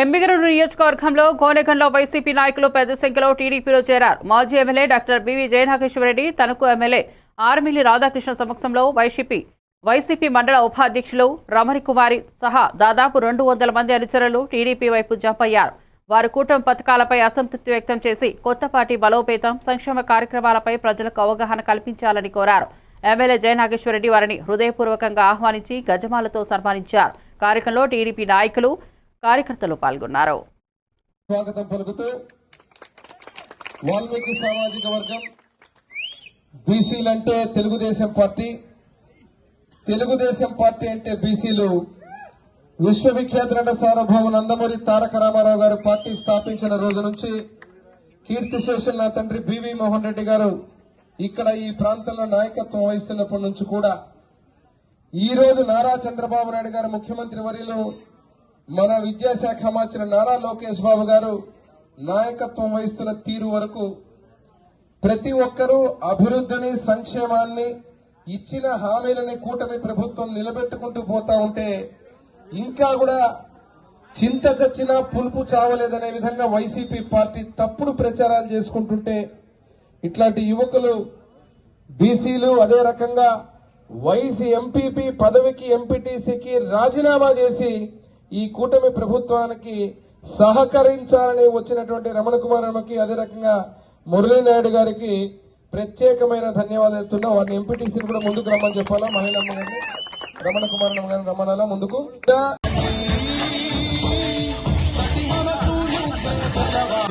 ఎంబిగనూరు నియోజకవర్గంలో కోనేకంలో వైసీపీ నాయకులు పెద్ద సంఖ్యలో టీడీపీలో చేరారు. మాజీ ఎమ్మెల్యే డాక్టర్ బివి జయనాగేశ్వరరెడ్డి తనకు ఎమ్మెల్యే ఆర్మిల్లి రాధాకృష్ణ సమక్షంలో వైసీపీ వైసీపీ మండల ఉపాధ్యక్షులు రమణి కుమారి సహా దాదాపు రెండు వందల మంది అనుచరులు టీడీపీ వైపు జంప్ అయ్యారు. వారు కూటమి పథకాలపై అసంతృప్తి వ్యక్తం చేసి కొత్త పార్టీ బలోపేతం సంక్షేమ కార్యక్రమాలపై ప్రజలకు అవగాహన కల్పించాలని కోరారు. ఎమ్మెల్యే జయనాగేశ్వరరెడ్డి వారిని హృదయపూర్వకంగా ఆహ్వానించి గజమాలతో సన్మానించారు. కార్యక్రమంలో టీడీపీ నాయకులు కార్యకర్తలు పాల్గొన్నారు. స్వాగతం పలుకుతూ వాల్మీకి సామాజిక వర్గం బీసీలంటే తెలుగుదేశం పార్టీ తెలుగుదేశం పార్టీ అంటే బీసీలు. విశ్వవిఖ్యాత నట సార్వభౌమ నందమూరి తారక రామారావు గారు పార్టీ స్థాపించిన రోజు నుంచి కీర్తిశేషులు నా తండ్రి బివి మోహన్ రెడ్డి గారు ఇక్కడ ఈ ప్రాంతంలో నాయకత్వం వహిస్తున్నప్పటి నుంచి కూడా ఈ రోజు నారా చంద్రబాబు నాయుడు గారు ముఖ్యమంత్రి వర్యులు మన విద్యాశాఖ మార్చిన నారా లోకేష్ బాబు గారు నాయకత్వం వహిస్తున్న తీరు వరకు ప్రతి ఒక్కరూ అభివృద్ధిని సంక్షేమాన్ని ఇచ్చిన హామీలని కూటమి ప్రభుత్వం నిలబెట్టుకుంటూ పోతా ఉంటే ఇంకా కూడా చింత చచ్చినా పులుపు చావలేదనే విధంగా వైసీపీ పార్టీ తప్పుడు ప్రచారాలు చేసుకుంటుంటే ఇట్లాంటి యువకులు బీసీలు అదే రకంగా వైసీ ఎంపీపీ పదవికి ఎంపీటీసీకి రాజీనామా చేసి ఈ కూటమి ప్రభుత్వానికి సహకరించాలని వచ్చినటువంటి రమణ కుమార్ రమకి అదే రకంగా మురళీనాయుడు గారికి ప్రత్యేకమైన ధన్యవాదాలు చెప్తున్నా. వారిని ఎంపీటీసీని కూడా ముందుకు రమ్మని చెప్పాలా? మహిళమ్మ గారిని రమణ కుమార్ గారిని రమ్మనాలా ముందుకు?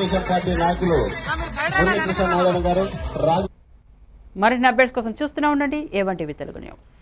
తెలుగుదేశం పార్టీ నాయకులు మురళీకృష్ణ నారాయణ గారు రాజు మరిన్ని అప్డేట్స్ కోసం చూస్తూనే ఉండండి. A one TV Telugu news.